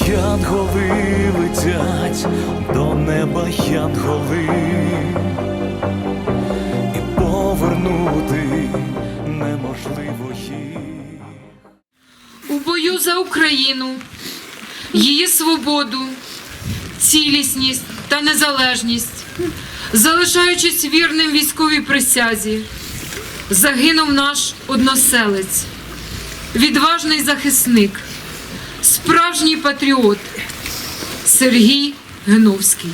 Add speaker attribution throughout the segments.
Speaker 1: Янголи летять до неба янголи, і повернути неможливо їх.
Speaker 2: у бою за Україну, її свободу, цілісність та незалежність, залишаючись вірним військовій присязі, загинув наш односелець, відважний захисник, справжній патріот Сергій Гновський.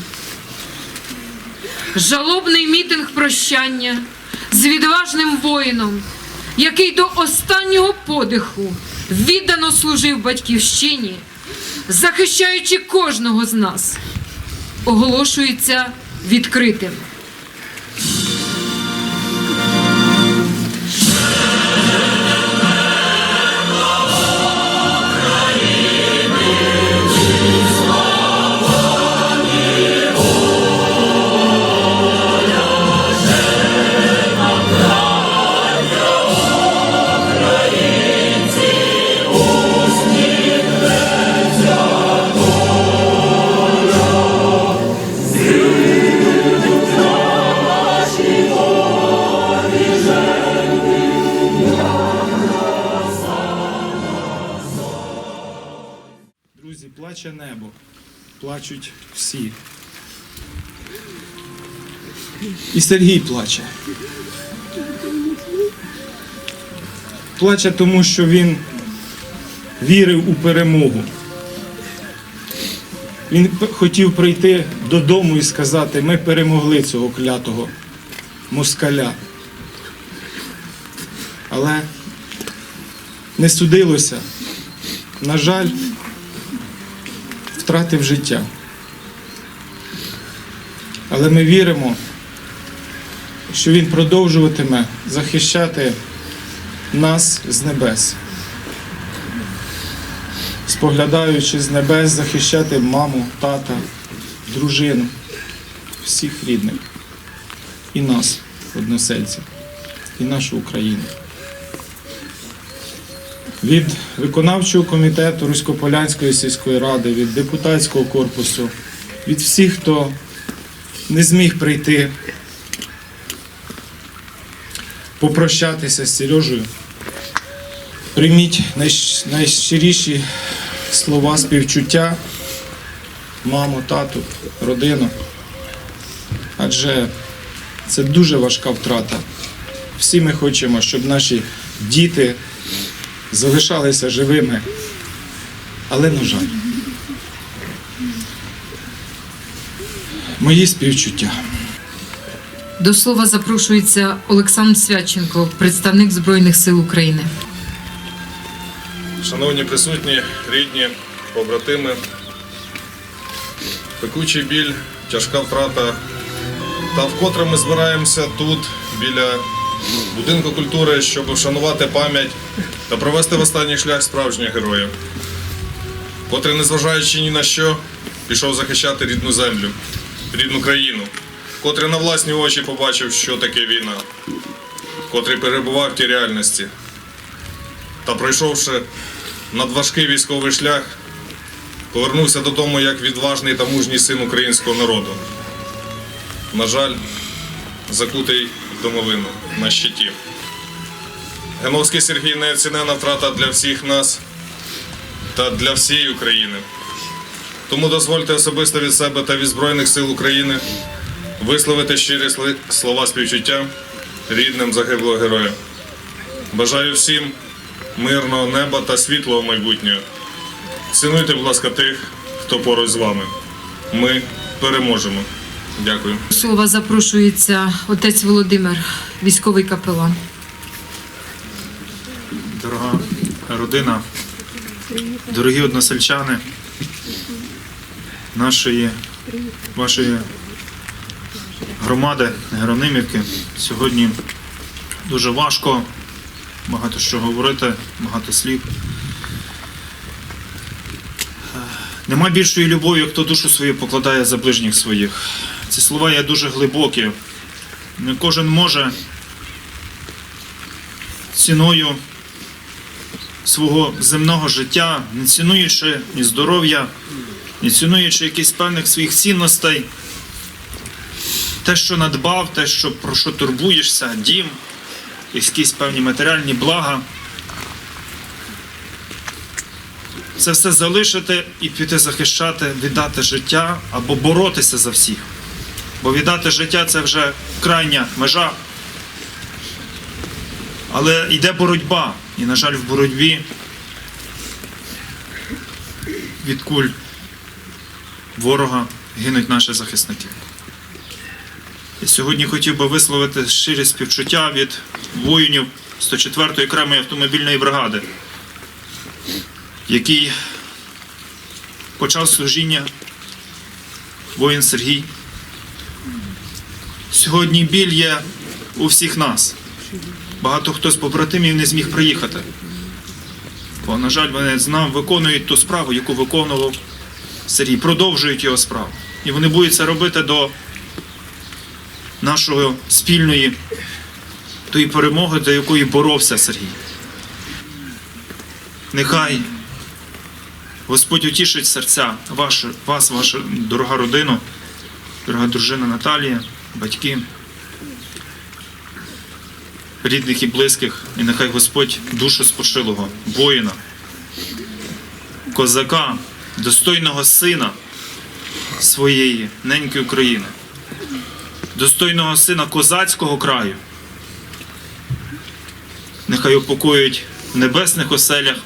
Speaker 2: Жалобний мітинг прощання з відважним воїном, який до останнього подиху віддано служив батьківщині, захищаючи кожного з нас, оголошується відкритим.
Speaker 3: Плаче небо, плачуть всі. І Сергій плаче. Плаче тому, що він вірив у перемогу. Він хотів прийти додому і сказати, ми перемогли цього клятого москаля. Але не судилося. На жаль, втратив життя. Але ми віримо, що Він продовжуватиме захищати нас з небес, споглядаючи з небес, захищати маму, тата, дружину, всіх рідних, і нас, односельців, і нашу Україну. Від виконавчого комітету Руськополянської сільської ради, від депутатського корпусу, від всіх, хто не зміг прийти попрощатися з Сережею. Прийміть найщиріші слова співчуття, маму, тату, родину. Адже це дуже важка втрата. Всі ми хочемо, щоб наші діти залишалися живими. Але, на жаль, мої співчуття.
Speaker 2: До слова запрошується Олександр Свяченко, представник Збройних сил України.
Speaker 4: Шановні присутні, рідні, побратими, пекучий біль, тяжка втрата. Та вкотре ми збираємося тут, біля будинку культури, щоб вшанувати пам'ять та провести в останній шлях справжніх героїв, котрий, незважаючи ні на що, пішов захищати рідну землю, рідну країну, котрий на власні очі побачив, що таке війна, котрий перебував в тій реальності. Та пройшовши надважкий військовий шлях, повернувся додому як відважний та мужній син українського народу. На жаль, закутий в домовину на щиті. Геновський Сергій неоцінена втрата для всіх нас та для всієї України. Тому дозвольте особисто від себе та від Збройних сил України висловити щирі слова співчуття рідним загиблого героя. Бажаю всім мирного неба та світлого майбутнього. Цінуйте, будь ласка, тих, хто поруч з вами. Ми переможемо. Дякую.
Speaker 2: Слова запрошується отець Володимир, військовий капелан.
Speaker 5: дорога родина, дорогі односельчани. нашої вашої громади Геронимівки. Сьогодні дуже важко, багато що говорити, багато слів. Нема більшої любові, як хто душу свою покладає за ближніх своїх. Ці слова є дуже глибокі. Не кожен може ціною свого земного життя, не цінуючи ні здоров'я, не цінуючи якихось певних своїх цінностей, те, що надбав, те, що, про що турбуєшся, дім, якісь певні матеріальні блага. Це все залишити і піти захищати, віддати життя або боротися за всіх. Бо віддати життя це вже крайня межа. Але йде боротьба. І, на жаль, в боротьбі від куль ворога гинуть наші захисники. І сьогодні хотів би висловити щирі співчуття від воїнів 104-ї окремої автомобільної бригади, який почав служіння воїн Сергій. Сьогодні біль є у всіх нас. Багато хто з побратимів не зміг приїхати. Бо, на жаль, вони знав, виконують ту справу, яку виконував Сергій, продовжують його справу. І вони будуть це робити до нашої спільної тої перемоги, до якої боровся Сергій. Нехай Господь утішить серця ваше, вас, ваша дорога родина, дорога дружина Наталія, батьки, рідних і близьких, і нехай Господь душу спошилого, воїна, козака, достойного сина своєї неньки України, достойного сина козацького краю. Нехай упокоїть в небесних оселях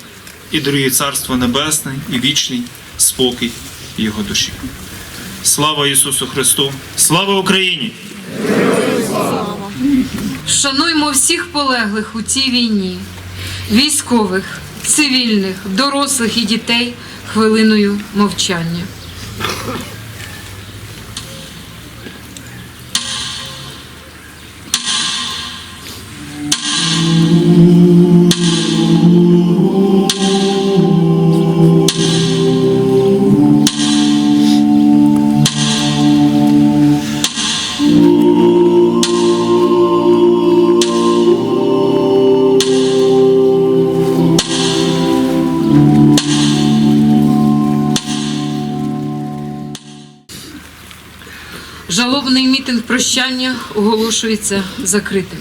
Speaker 5: і дарує Царство Небесне і вічний спокій його душі. Слава Ісусу Христу! Слава Україні!
Speaker 2: Шануймо всіх полеглих у цій війні, військових, цивільних, дорослих і дітей хвилиною мовчання. Жалобний мітинг прощання оголошується закритим.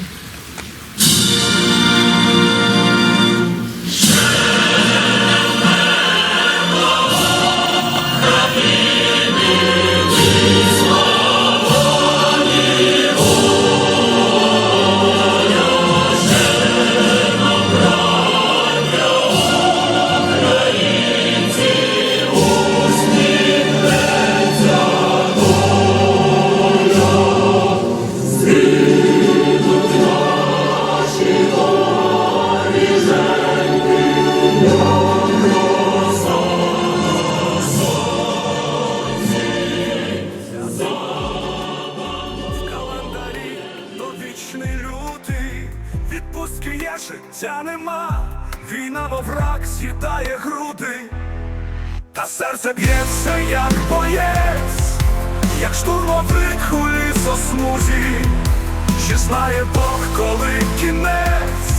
Speaker 6: Рак з'їдає груди, та серце б'ється, як боєць, як штурмовик у лісосмузі, чи знає Бог, коли кінець,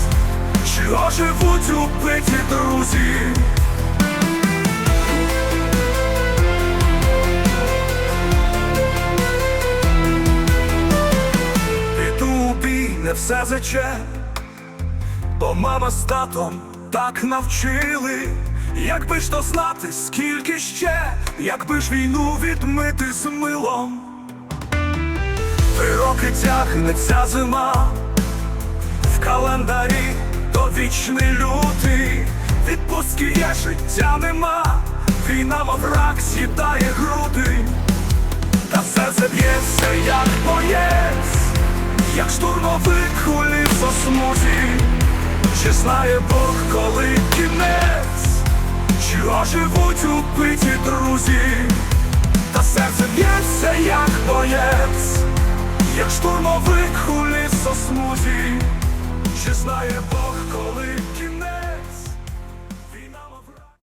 Speaker 6: чи оживуть убиті друзі. Піду у не все заче, бо мама з татом так навчили, якби ж то знати, скільки ще, якби ж війну відмити з милом. Три роки тягнеться зима, в календарі то вічний лютий, відпустки є, життя нема, війна мов рак з'їдає груди. Та серце б'ється, як боєць, як штурмовик у лісосмузі, чи знає Бог, коли кінець, чи оживуть убиті друзі, та серце б'ється, як боєць, як штурмовик у лісосмузі, чи знає Бог, коли.